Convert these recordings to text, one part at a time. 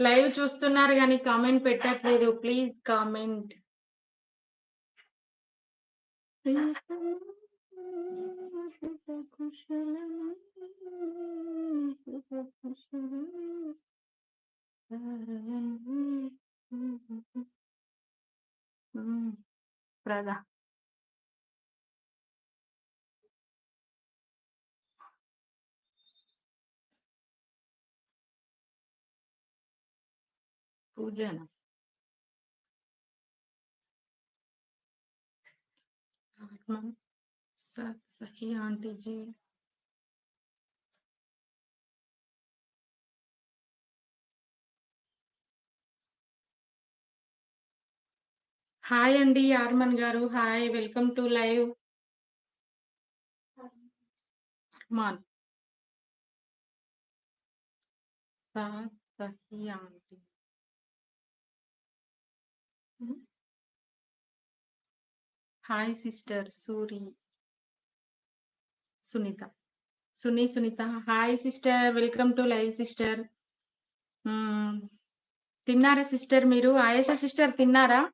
Live చూస్తున్నారు కానీ comment పెట్టట్లేదు. Please comment. హ్మ్. ప్రధా. పూజనా? ఆత్మ సత్ సఖి ఆంటీ జీ. హాయ్ అండి Armaan garu. Hi welcome to live. Armaan. సాత్ సఖి aunty. Hi sister Suri. Sunitha. Suni, Sunitha. Hi sister. Welcome to live sister. తిన్నారా సిస్టర్ మీరు? ఆయేషా సిస్టర్ తిన్నారా?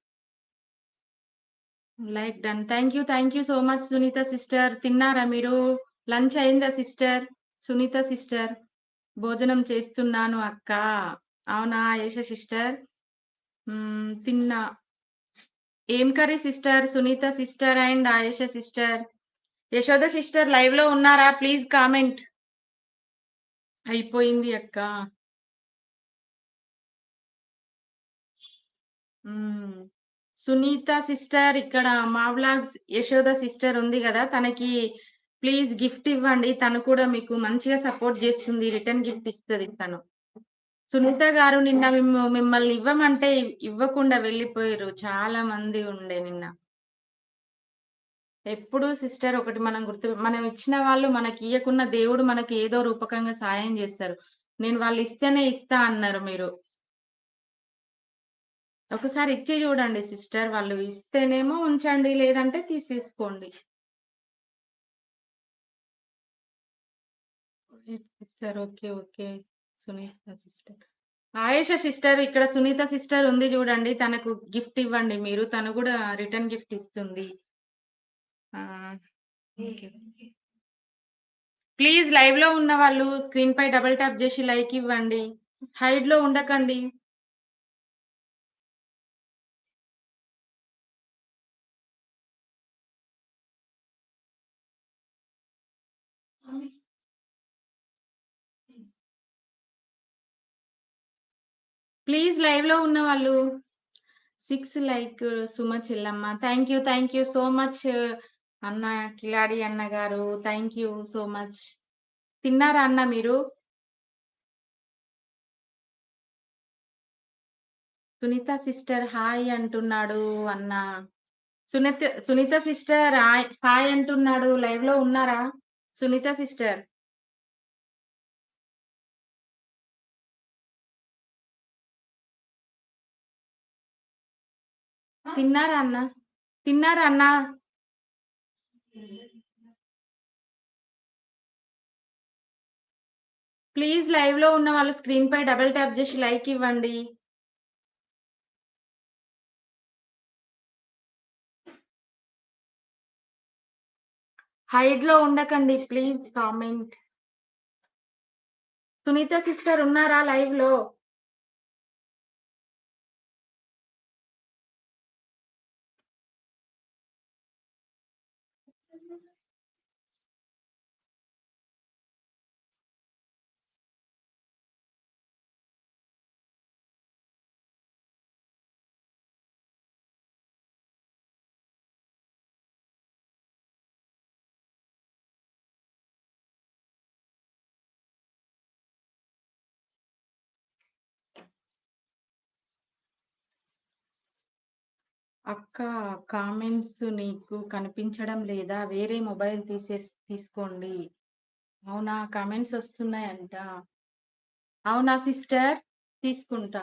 Like done. Thank you. Thank you so much Sunitha sister. తిన్నారా మీరు? Lunch అయిందా sister? Sunitha sister. భోజనం చేస్తున్నాను అక్క. అవునా ఆయేషా సిస్టర్? తిన్నా. ఏం curry sister? Sunitha sister and Ayesha sister. Yashoda sister లైవ్లో ఉన్నారా? Please comment. అయిపోయింది అక్క. సునీత సిస్టర్ ఇక్కడ మా వ్లాగ్స్ యశోద సిస్టర్ ఉంది కదా తనకి ప్లీజ్ గిఫ్ట్ ఇవ్వండి. తను కూడా మీకు మంచిగా సపోర్ట్ చేస్తుంది రిటర్న్ గిఫ్ట్ ఇస్తుంది తను. సునీత గారు నిన్న మిమ్మల్ని ఇవ్వమంటే ఇవ్వకుండా వెళ్ళిపోయిర్రు. చాలా మంది ఉండే నిన్న. ఎప్పుడు సిస్టర్ ఒకటి మనం గుర్తు మనం ఇచ్చిన వాళ్ళు మనకి ఇయ్యకున్న దేవుడు మనకి ఏదో రూపకంగా సాయం చేస్తారు నేను వాళ్ళు ఇస్తేనే ఇస్తా అన్నారు మీరు. ఒకసారి ఇచ్చి చూడండి సిస్టర్. వాళ్ళు ఇస్తేనేమో ఉంచండి. లేదంటే తీసేసుకోండి. Sister okay. Okay. Sunitha sister. Ayesha sister ఇక్కడ సునీత సిస్టర్ ఉంది చూడండి తనకు గిఫ్ట్ ఇవ్వండి మీరు. తను కూడా రిటర్న్ గిఫ్ట్ ఇస్తుంది. ఆ! లైవ్లో ఉన్న వాళ్ళు స్క్రీన్ పై డబుల్ టాప్ చేసి లైక్ ఇవ్వండి. హైడ్లో ఉండకండి. ప్లీజ్ లైవ్లో ఉన్న వాళ్ళు six like Suma Chellamma. Thank you. Thank you so much అన్న కిలాడి అన్న గారు. Thank you so much. తిన్నారా అన్న మీరు? సునీత సిస్టర్ హాయ్ అంటున్నాడు అన్న. Sunitha Sunitha sister hi hi అంటున్నాడు. లైవ్‌లో ఉన్నారా? సునీత సిస్టర్. తిన్నారా అన్న? తిన్నారా అన్న? ప్లీజ్ లైవ్లో ఉన్న వాళ్ళు స్క్రీన్ పై డబుల్ టాప్ చేసి లైక్ ఇవ్వండి. హైడ్లో ఉండకండి. Please comment. సునీత సిస్టర్ ఉన్నారా లైవ్లో Mm-hmm. అక్క కామెంట్స్ నీకు కనిపించడం లేదా? వేరే మొబైల్ తీసేసి తీసుకోండి. అవునా కామెంట్స్ వస్తున్నాయంట. అవునా సిస్టర్? తీసుకుంటా.